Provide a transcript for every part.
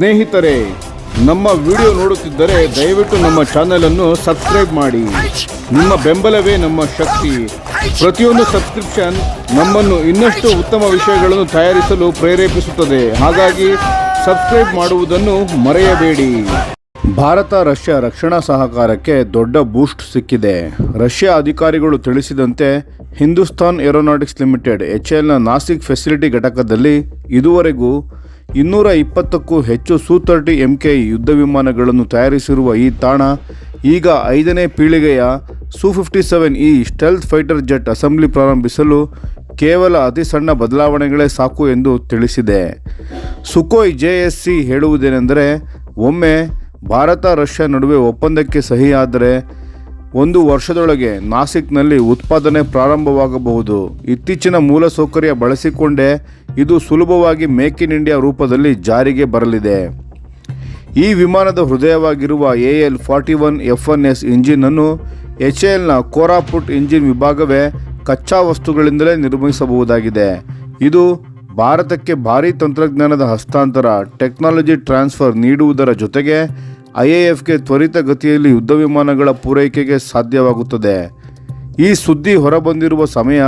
ಸ್ನೇಹಿತರೆ, ನಮ್ಮ ವಿಡಿಯೋ ನೋಡುತ್ತಿದ್ದರೆ ದಯವಿಟ್ಟು ನಮ್ಮ ಚಾನೆಲ್ ಅನ್ನು ಸಬ್ಸ್ಕ್ರೈಬ್ ಮಾಡಿ. ನಿಮ್ಮ ಬೆಂಬಲವೇ ನಮ್ಮ ಶಕ್ತಿ. ಪ್ರತಿಯೊಂದು ಸಬ್ಸ್ಕ್ರಿಪ್ಷನ್ ನಮ್ಮನ್ನು ಇನ್ನಷ್ಟು ಉತ್ತಮ ವಿಷಯಗಳನ್ನು ತಯಾರಿಸಲು ಪ್ರೇರೇಪಿಸುತ್ತದೆ. ಹಾಗಾಗಿ ಸಬ್ಸ್ಕ್ರೈಬ್ ಮಾಡುವುದನ್ನು ಮರೆಯಬೇಡಿ. ಭಾರತ, ರಷ್ಯಾ ರಕ್ಷಣಾ ಸಹಕಾರಕ್ಕೆ ದೊಡ್ಡ ಬೂಸ್ಟ್ ಸಿಕ್ಕಿದೆ. ರಷ್ಯಾ ಅಧಿಕಾರಿಗಳು ತಿಳಿಸಿದಂತೆ ಹಿಂದೂಸ್ತಾನ್ ಏರೋನಾಟಿಕ್ಸ್ ಲಿಮಿಟೆಡ್, ಎಚ್ ಎಲ್ನ ನಾಸಿಕ್ ಫೆಸಿಲಿಟಿ ಘಟಕದಲ್ಲಿ ಇದುವರೆಗೂ ಇನ್ನೂರ ಇಪ್ಪತ್ತಕ್ಕೂ ಹೆಚ್ಚು ಸು ತರ್ಟಿ ಎಂ ಕೆ ಯುದ್ಧ ವಿಮಾನಗಳನ್ನು ತಯಾರಿಸಿರುವ ಈ ತಾಣ ಈಗ ಐದನೇ ಪೀಳಿಗೆಯ Su fifty seven E stealth fighter jet assembly ಪ್ರಾರಂಭಿಸಲು ಕೇವಲ ಅತಿ ಸಣ್ಣ ಬದಲಾವಣೆಗಳೇ ಸಾಕು ಎಂದು ತಿಳಿಸಿದೆ. ಸುಕೋಯ್ ಜೆ ಎಸ್ ಸಿ ಹೇಳುವುದೇನೆಂದರೆ, ಒಮ್ಮೆ ಭಾರತ ರಷ್ಯಾ ನಡುವೆ ಒಪ್ಪಂದಕ್ಕೆ ಸಹಿಯಾದರೆ ಒಂದು ವರ್ಷದೊಳಗೆ ನಾಸಿಕ್ನಲ್ಲಿ ಉತ್ಪಾದನೆ ಪ್ರಾರಂಭವಾಗಬಹುದು. ಇತ್ತೀಚಿನ ಮೂಲಸೌಕರ್ಯ ಬಳಸಿಕೊಂಡೇ ಇದು ಸುಲಭವಾಗಿ ಮೇಕ್ ಇನ್ ಇಂಡಿಯಾ ರೂಪದಲ್ಲಿ ಜಾರಿಗೆ ಬರಲಿದೆ. ಈ ವಿಮಾನದ ಹೃದಯವಾಗಿರುವ A L forty one F N S ಇಂಜಿನನ್ನು H ಎಲ್ನ ಕೋರಾಪುಟ್ ಇಂಜಿನ್ ವಿಭಾಗವೇ ಕಚ್ಚಾ ವಸ್ತುಗಳಿಂದಲೇ ನಿರ್ಮಿಸಬಹುದಾಗಿದೆ. ಇದು ಭಾರತಕ್ಕೆ ಭಾರೀ ತಂತ್ರಜ್ಞಾನದ ಹಸ್ತಾಂತರ, ಟೆಕ್ನಾಲಜಿ ಟ್ರಾನ್ಸ್ಫರ್ ನೀಡುವುದರ ಜೊತೆಗೆ ಐಎಎಫ್ಗೆ ತ್ವರಿತ ಗತಿಯಲ್ಲಿ ಯುದ್ಧ ವಿಮಾನಗಳ ಪೂರೈಕೆಗೆ ಸಾಧ್ಯವಾಗುತ್ತದೆ. ಈ ಸುದ್ದಿ ಹೊರಬಂದಿರುವ ಸಮಯ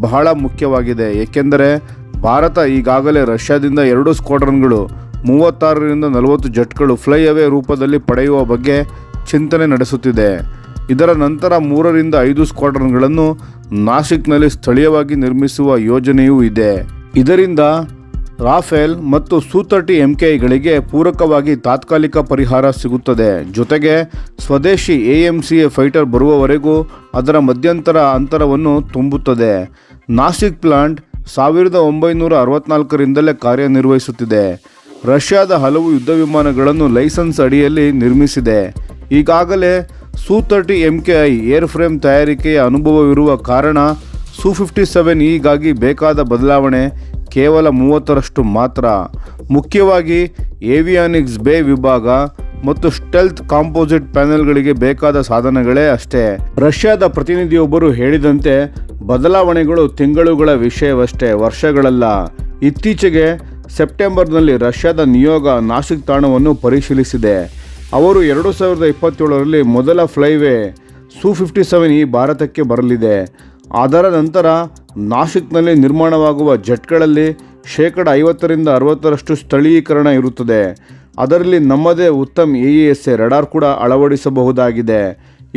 ಬಹಳ ಮುಖ್ಯವಾಗಿದೆ. ಏಕೆಂದರೆ ಭಾರತ ಈಗಾಗಲೇ ರಷ್ಯಾದಿಂದ ಎರಡು ಸ್ಕ್ವಾಡ್ರನ್ಗಳು, ಮೂವತ್ತಾರರಿಂದ ನಲವತ್ತು ಜಟ್ಗಳು ಫ್ಲೈ ಅವೇ ರೂಪದಲ್ಲಿ ಪಡೆಯುವ ಬಗ್ಗೆ ಚಿಂತನೆ ನಡೆಸುತ್ತಿದೆ. ಇದರ ನಂತರ ಮೂರರಿಂದ ಐದು ಸ್ಕ್ವಾಡ್ರನ್ಗಳನ್ನು ನಾಸಿಕ್ನಲ್ಲಿ ಸ್ಥಳೀಯವಾಗಿ ನಿರ್ಮಿಸುವ ಯೋಜನೆಯೂ ಇದೆ. ಇದರಿಂದ ರಾಫೇಲ್ ಮತ್ತು ಸು ತರ್ಟಿ ಎಂ ಕೆಗಳಿಗೆ ಪೂರಕವಾಗಿ ತಾತ್ಕಾಲಿಕ ಪರಿಹಾರ ಸಿಗುತ್ತದೆ. ಜೊತೆಗೆ ಸ್ವದೇಶಿ A M C A fighter ಬರುವವರೆಗೂ ಅದರ ಮಧ್ಯಂತರ ಅಂತರವನ್ನು ತುಂಬುತ್ತದೆ. ನಾಸಿಕ್ ಪ್ಲಾಂಟ್ ಸಾವಿರದ ಒಂಬೈನೂರ ಅರವತ್ನಾಲ್ಕರಿಂದಲೇ ಕಾರ್ಯನಿರ್ವಹಿಸುತ್ತಿದೆ. ರಷ್ಯಾದ ಹಲವು ಯುದ್ಧ ವಿಮಾನಗಳನ್ನು ಲೈಸೆನ್ಸ್ ಅಡಿಯಲ್ಲಿ ನಿರ್ಮಿಸಿದೆ. ಈಗಾಗಲೇ Su thirty M K I airframe ತಯಾರಿಕೆಯ ಅನುಭವವಿರುವ ಕಾರಣ ಸು ಫಿಫ್ಟಿ ಸೆವೆನ್ ಈಗಾಗಿ ಬೇಕಾದ ಬದಲಾವಣೆ ಕೇವಲ ಮೂವತ್ತರಷ್ಟು ಮಾತ್ರ. ಮುಖ್ಯವಾಗಿ ಏವಿಯಾನಿಕ್ಸ್ ಬೇ ವಿಭಾಗ ಮತ್ತು ಸ್ಟೆಲ್ತ್ ಕಾಂಪೋಸಿಟ್ ಪ್ಯಾನೆಲ್ಗಳಿಗೆ ಬೇಕಾದ ಸಾಧನಗಳೇ ಅಷ್ಟೇ. ರಷ್ಯಾದ ಪ್ರತಿನಿಧಿಯೊಬ್ಬರು ಹೇಳಿದಂತೆ ಬದಲಾವಣೆಗಳು ತಿಂಗಳುಗಳ ವಿಷಯವಷ್ಟೇ, ವರ್ಷಗಳಲ್ಲ. ಇತ್ತೀಚೆಗೆ ಸೆಪ್ಟೆಂಬರ್ನಲ್ಲಿ ರಷ್ಯಾದ ನಿಯೋಗ ನಾಸಿಕ್ ತಾಣವನ್ನು ಪರಿಶೀಲಿಸಿದೆ. ಅವರು ಎರಡು ಸಾವಿರದ ಇಪ್ಪತ್ತೇಳರಲ್ಲಿ ಮೊದಲ ಫ್ಲೈವೇ ಸು ಫಿಫ್ಟಿ ಸೆವೆನ್ ಈ ಭಾರತಕ್ಕೆ ಬರಲಿದೆ. ಅದರ ನಂತರ ನಾಸಿಕ್ನಲ್ಲಿ ನಿರ್ಮಾಣವಾಗುವ ಜೆಟ್ಗಳಲ್ಲಿ ಶೇಕಡ ಐವತ್ತರಿಂದ ಅರವತ್ತರಷ್ಟು ಸ್ಥಳೀಕರಣ ಇರುತ್ತದೆ. ಅದರಲ್ಲಿ ನಮ್ಮದೇ Uttam A E S A radar ಕೂಡ ಅಳವಡಿಸಬಹುದಾಗಿದೆ.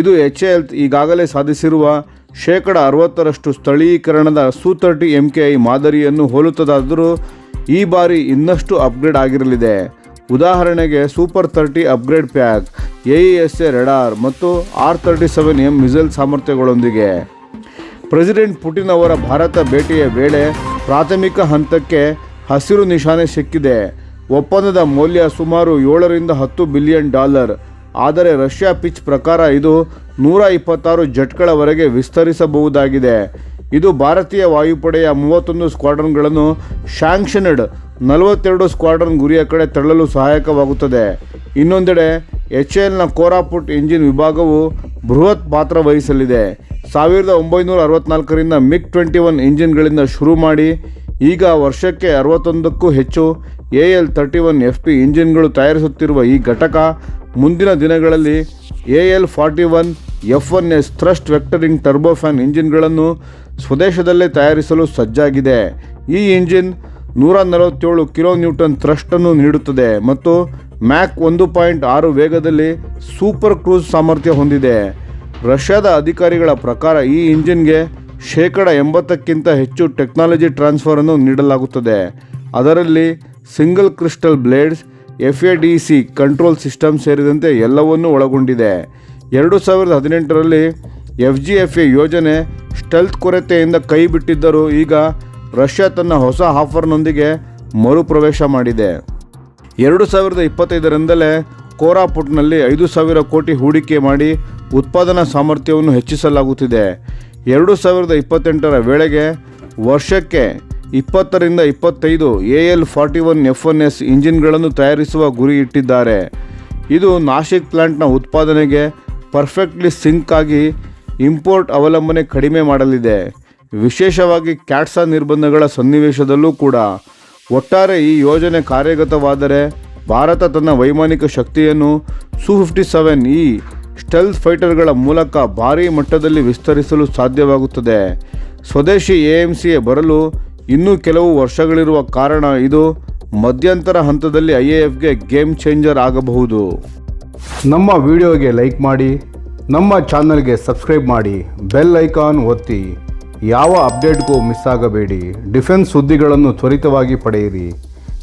ಇದು ಎಚ್ ಎಲ್ ಈಗಾಗಲೇ ಸಾಧಿಸಿರುವ ಶೇಕಡ ಅರವತ್ತರಷ್ಟು ಸ್ಥಳೀಕರಣದ ಸು ತರ್ಟಿ ಎಂ ಕೆ ಐ ಮಾದರಿಯನ್ನು ಹೋಲುತ್ತದಾದರೂ ಈ ಬಾರಿ ಇನ್ನಷ್ಟು ಅಪ್ಗ್ರೇಡ್ ಆಗಿರಲಿದೆ. ಉದಾಹರಣೆಗೆ super thirty upgrade pack A E S A radar ಮತ್ತು R thirty seven M missile ಸಾಮರ್ಥ್ಯಗಳೊಂದಿಗೆ. President Putin ಅವರ ಭಾರತ ಭೇಟಿಯ ವೇಳೆ ಪ್ರಾಥಮಿಕ ಹಂತಕ್ಕೆ ಹಸಿರು ನಿಶಾನೆ ಸಿಕ್ಕಿದೆ. ಒಪ್ಪಂದದ ಮೌಲ್ಯ ಸುಮಾರು ಏಳರಿಂದ ಹತ್ತು ಬಿಲಿಯನ್ ಡಾಲರ್. ಆದರೆ ರಷ್ಯಾ ಪಿಚ್ ಪ್ರಕಾರ ಇದು ನೂರ ಇಪ್ಪತ್ತಾರು ಜೆಟ್ಗಳವರೆಗೆ ವಿಸ್ತರಿಸಬಹುದಾಗಿದೆ. ಇದು ಭಾರತೀಯ ವಾಯುಪಡೆಯ ಮೂವತ್ತೊಂದು ಸ್ಕ್ವಾಡ್ರನ್ಗಳನ್ನು ಶಾಂಕ್ಷನ್ಡ್ ನಲವತ್ತೆರಡು ಸ್ಕ್ವಾಡ್ರನ್ ಗುರಿಯ ಕಡೆ ತಳ್ಳಲು ಸಹಾಯಕವಾಗುತ್ತದೆ. ಇನ್ನೊಂದೆಡೆ ಎಚ್ ಎಲ್ನ ಕೋರಾಪುಟ್ ಇಂಜಿನ್ ವಿಭಾಗವು ಬೃಹತ್ ಪಾತ್ರ ವಹಿಸಲಿದೆ. ಸಾವಿರದ ಒಂಬೈನೂರ ಅರವತ್ನಾಲ್ಕರಿಂದ ಮಿಗ್ ಟ್ವೆಂಟಿ ಒನ್ ಇಂಜಿನ್ಗಳಿಂದ ಶುರು ಮಾಡಿ ಈಗ ವರ್ಷಕ್ಕೆ ಅರವತ್ತೊಂದಕ್ಕೂ ಹೆಚ್ಚು A L thirty one F P ಇಂಜಿನ್ಗಳು ತಯಾರಿಸುತ್ತಿರುವ ಈ ಘಟಕ ಮುಂದಿನ ದಿನಗಳಲ್ಲಿ A L forty one F one S thrust vectoring turbofan ಇಂಜಿನ್ಗಳನ್ನು ಸ್ವದೇಶದಲ್ಲೇ ತಯಾರಿಸಲು ಸಜ್ಜಾಗಿದೆ. ಈ ಇಂಜಿನ್ ನೂರ ನಲವತ್ತೇಳು ಕಿಲೋ ನ್ಯೂಟನ್ ಥ್ರಸ್ಟನ್ನು ನೀಡುತ್ತದೆ ಮತ್ತು ಮ್ಯಾಕ್ ಒಂದು ಪಾಯಿಂಟ್ ಆರು ವೇಗದಲ್ಲಿ ಸೂಪರ್ ಕ್ರೂಸ್ ಸಾಮರ್ಥ್ಯ ಹೊಂದಿದೆ. ರಷ್ಯಾದ ಅಧಿಕಾರಿಗಳ ಪ್ರಕಾರ ಈ ಇಂಜಿನ್ಗೆ ಶೇಕಡ ಎಂಬತ್ತಕ್ಕಿಂತ ಹೆಚ್ಚು ಟೆಕ್ನಾಲಜಿ ಟ್ರಾನ್ಸ್ಫರನ್ನು ನೀಡಲಾಗುತ್ತದೆ. ಅದರಲ್ಲಿ single crystal blades F A D C control system ಸೇರಿದಂತೆ ಎಲ್ಲವನ್ನೂ ಒಳಗೊಂಡಿದೆ. ಎರಡು ಸಾವಿರದ ಹದಿನೆಂಟರಲ್ಲಿ ಎಫ್ ಜಿ ಎಫ್ ಎ ಯೋಜನೆ ಸ್ಟೆಲ್ತ್ ಕೊರತೆಯಿಂದ ಕೈ ಬಿಟ್ಟಿದ್ದರೂ ಈಗ ರಷ್ಯಾ ತನ್ನ ಹೊಸ ಆಫರ್ನೊಂದಿಗೆ ಮರುಪ್ರವೇಶ ಮಾಡಿದೆ. ಎರಡು ಸಾವಿರದ ಇಪ್ಪತ್ತೈದರಿಂದಲೇ ಕೋರಾಪುಟ್ನಲ್ಲಿ ಐದು ಸಾವಿರ ಕೋಟಿ ಹೂಡಿಕೆ ಮಾಡಿ ಉತ್ಪಾದನಾ ಸಾಮರ್ಥ್ಯವನ್ನು ಹೆಚ್ಚಿಸಲಾಗುತ್ತಿದೆ. ಎರಡು ಸಾವಿರದ ಇಪ್ಪತ್ತೆಂಟರ ವೇಳೆಗೆ ವರ್ಷಕ್ಕೆ ಇಪ್ಪತ್ತರಿಂದ ಇಪ್ಪತ್ತೈದು A L forty one F one S ಇಂಜಿನ್ಗಳನ್ನು ತಯಾರಿಸುವ ಗುರಿ ಇಟ್ಟಿದ್ದಾರೆ. ಇದು ನಾಶಿಕ್ ಪ್ಲಾಂಟ್ನ ಉತ್ಪಾದನೆಗೆ ಪರ್ಫೆಕ್ಟ್ಲಿ ಸಿಂಕ್ ಆಗಿ ಇಂಪೋರ್ಟ್ ಅವಲಂಬನೆ ಕಡಿಮೆ ಮಾಡಲಿದೆ. ವಿಶೇಷವಾಗಿ ಕ್ಯಾಟ್ಸಾ ನಿರ್ಬಂಧಗಳ ಸನ್ನಿವೇಶದಲ್ಲೂ ಕೂಡ. ಒಟ್ಟಾರೆ ಈ ಯೋಜನೆ ಕಾರ್ಯಗತವಾದರೆ ಭಾರತ ತನ್ನ ವೈಮಾನಿಕ ಶಕ್ತಿಯನ್ನು Su fifty seven E stealth ಫೈಟರ್ಗಳ ಮೂಲಕ ಭಾರೀ ಮಟ್ಟದಲ್ಲಿ ವಿಸ್ತರಿಸಲು ಸಾಧ್ಯವಾಗುತ್ತದೆ. ಸ್ವದೇಶಿ ಎಎಂಸಿಗೆ ಬರಲು ಇನ್ನೂ ಕೆಲವು ವರ್ಷಗಳಿರುವ ಕಾರಣ ಇದು ಮಧ್ಯಂತರ ಹಂತದಲ್ಲಿ ಐ ಎ ಎಫ್ಗೆ ಗೇಮ್ ಚೇಂಜರ್ ಆಗಬಹುದು. ನಮ್ಮ ವಿಡಿಯೋಗೆ ಲೈಕ್ ಮಾಡಿ, ನಮ್ಮ ಚಾನಲ್ಗೆ ಸಬ್ಸ್ಕ್ರೈಬ್ ಮಾಡಿ, ಬೆಲ್ ಐಕಾನ್ ಒತ್ತಿ. ಯಾವ ಅಪ್ಡೇಟ್ಗೂ ಮಿಸ್ ಆಗಬೇಡಿ. ಡಿಫೆನ್ಸ್ ಸುದ್ದಿಗಳನ್ನು ತ್ವರಿತವಾಗಿ ಪಡೆಯಿರಿ.